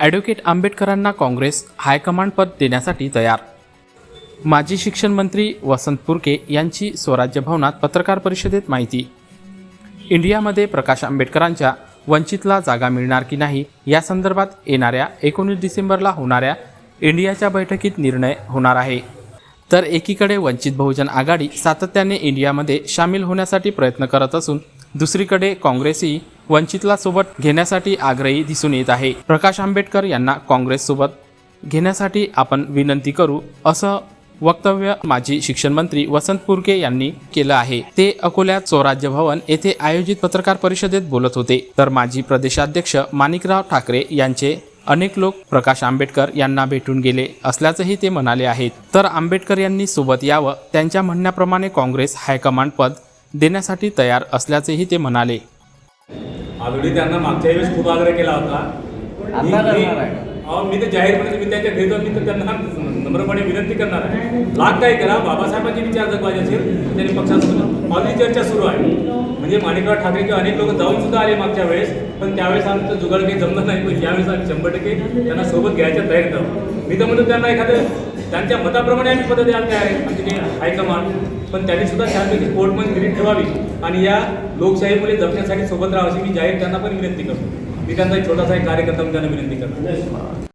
Advocate आंबेडकरांना Congress high command पद देण्यासाठी तयार. माजी शिक्षण मंत्री वसंत पुरके यांची स्वराज्य भवनात पत्रकार परिषदेत माहिती. इंडियामध्ये प्रकाश आंबेडकरांच्या वंचितला जागा मिळणार की नाही या संदर्भात येणाऱ्या एकोणीस डिसेंबरला होणाऱ्या इंडियाच्या बैठकीत निर्णय होणार आहे. तर एकीकडे वंचित बहुजन आघाडी सातत्याने इंडियामध्ये सामील होण्यासाठी प्रयत्न करत असून दुसरीकडे काँग्रेसही वंचितला सोबत घेण्यासाठी आग्रही दिसून येत आहे. प्रकाश आंबेडकर यांना काँग्रेससोबत घेण्यासाठी आपण विनंती करू असं वक्तव्य माजी शिक्षण मंत्री वसंत पुरके यांनी केलं आहे. ते अकोल्यात स्वराज्य भवन येथे आयोजित पत्रकार परिषदेत बोलत होते. तर माजी प्रदेशाध्यक्ष माणिकराव ठाकरे यांचे अनेक लोक प्रकाश आंबेडकर यांना भेटून गेले असल्याचंही ते म्हणाले आहेत. तर आंबेडकर यांनी सोबत यावं त्यांच्या म्हणण्याप्रमाणे काँग्रेस हायकमांड पद देण्यासाठी तयार असल्याचेही ते म्हणाले. ऑलरेडी त्यांना मागच्या वेळेस खूप आग्रह केला होता. मी- आता मी- करणार आहे. अहो, मी तर जाहीरपणे मी त्यांच्या घरी जाऊन मी तर त्यांना नम्रपणे विनंती करणार आहे. लाग काय करा बाबासाहेबांची विचार पाहिजे असेल त्यांनी पक्षासोबत ऑलरेडी चर्चा सुरू आहे. म्हणजे माणिकराव ठाकरे किंवा अनेक लोक जाऊन सुद्धा आले मागच्या वेळेस पण त्यावेळेस आमचं जुगाड काही जमलं नाही. पण यावेळेस आम्ही शंभर टक्के त्यांना सोबत घ्यायच्या तयारीत आहोत मी तर म्हणतो त्यांना एखादं त्यांच्या मताप्रमाणे आम्ही पद्धती द्यायला तयार आहे आमची हायकमांड पण त्यांनी सुद्धा छानपैकी कोर्टमध्ये स्पिरिट ठेवावी. आणि या लोकशाहीमुळे जपण्यासाठी सोबत राहावी अशी मी जाहीर त्यांना पण विनंती करतो. मी त्यांचा एक छोटासा एक कार्यकर्ता म्हणून त्यांना विनंती करतो.